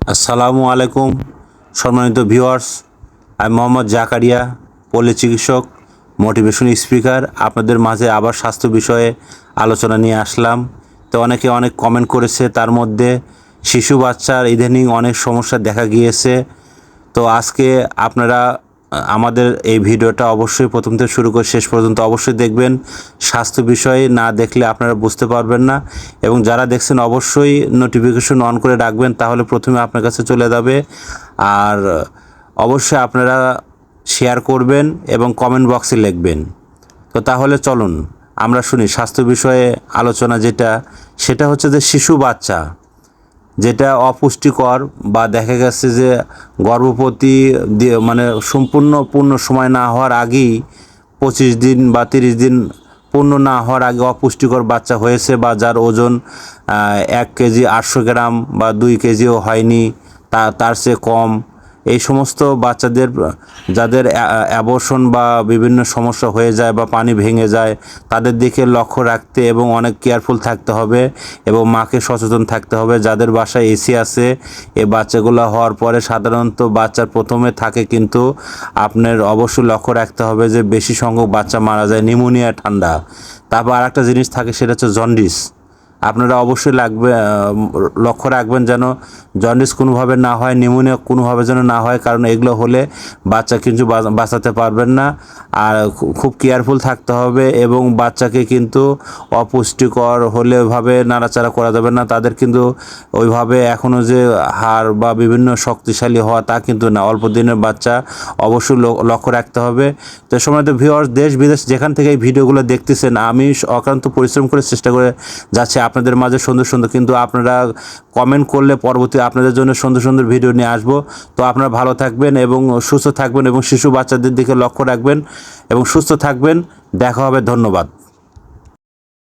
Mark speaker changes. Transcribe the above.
Speaker 1: আসসালামু আলাইকুম, সম্মানিত ভিউয়ার্স। আমি মোহাম্মদ জাকারিয়া, পল্লী চিকিৎসক, মোটিভেশন স্পিকার। আপনাদের মাঝে আবার স্বাস্থ্য বিষয়ে আলোচনা নিয়ে আসলাম। তো অনেকে অনেক কমেন্ট করেছে, তার মধ্যে শিশু বাচ্চার ইদানিং অনেক সমস্যা দেখা গিয়েছে। তো আজকে আপনারা আমাদের এই ভিডিওটা অবশ্যই প্রথম থেকে শুরু করে শেষ পর্যন্ত অবশ্যই দেখবেন। স্বাস্থ্য বিষয়ে না দেখলে আপনারা বুঝতে পারবেন না এবং যারা দেখছেন অবশ্যই নোটিফিকেশন অন করে রাখবেন, তাহলে প্রথমে আপনার কাছে চলে যাবে। আর অবশ্যই আপনারা শেয়ার করবেন এবং কমেন্ট বক্সে লিখবেন। তো তাহলে চলুন, আমরা শুনি স্বাস্থ্য বিষয়ে আলোচনা যেটা, সেটা হচ্ছে যে শিশু বাচ্চা। যেটা অপুষ্টিকর বা দেখা গেছে যে গর্ভবতী মানে সম্পূর্ণ পূর্ণ সময় না হওয়ার আগেই পঁচিশ দিন বা তিরিশ দিন পূর্ণ না হওয়ার আগে অপুষ্টিকর বাচ্চা হয়েছে বা যার ওজন এক কেজি আটশো গ্রাম বা দুই কেজিও হয়নি, তা, তার চেয়ে কম। এই সমস্ত বাচ্চাদের, যাদের অ্যাবর্শন বা বিভিন্ন সমস্যা হয়ে যায় বা পানি ভেঙে যায়, তাদের দিকে লক্ষ্য রাখতে এবং অনেক কেয়ারফুল থাকতে হবে এবং মাকে সচেতন থাকতে হবে। যাদের বাসায় এসি আছে এই বাচ্চাগুলো হওয়ার পরে সাধারণত বাচ্চার প্রথমে থাকে কিন্তু আপনার অবশ্যই লক্ষ্য রাখতে হবে যে বেশি সংখ্যক বাচ্চা মারা যায় নিউমোনিয়া ঠান্ডা। তারপর আরেকটা জিনিস থাকে, সেটা হচ্ছে জন্ডিস। আপনারা অবশ্যই লাগবে লক্ষ্য রাখবেন যেন জন্ডিস কোনোভাবে না হয় নিউমোনিয়া কোনোভাবে যেন না হয়, কারণ এগুলো হলে বাচ্চা কিন্তু বাঁচাতে পারবেন না। আর খুব কেয়ারফুল থাকতে হবে এবং বাচ্চাকে কিন্তু অপুষ্টিকর হলে ওইভাবে নাড়াচাড়া করা যাবে না। তাদের কিন্তু ওইভাবে এখনও যে হাড় বা বিভিন্ন শক্তিশালী হওয়া তা কিন্তু না। অল্প দিনের বাচ্চা অবশ্যই লক্ষ্য রাখতে হবে। তো সময় তো ভিওয়ার্স দেশ, বিদেশ যেখান থেকে এই ভিডিওগুলো দেখতেছেন, আমি অক্লান্ত পরিশ্রম করে চেষ্টা করে যাচ্ছি। আপনাদের মাঝে সুন্দর সুন্দর কিন্তু আপনারা কমেন্ট করলে পরবর্তী আপনাদের জন্য সুন্দর সুন্দর ভিডিও নিয়ে আসব। তো আপনারা ভালো থাকবেন এবং সুস্থ থাকবেন এবং শিশু বাচ্চাদের দিকে লক্ষ্য রাখবেন এবং সুস্থ থাকবেন। দেখা হবে, ধন্যবাদ।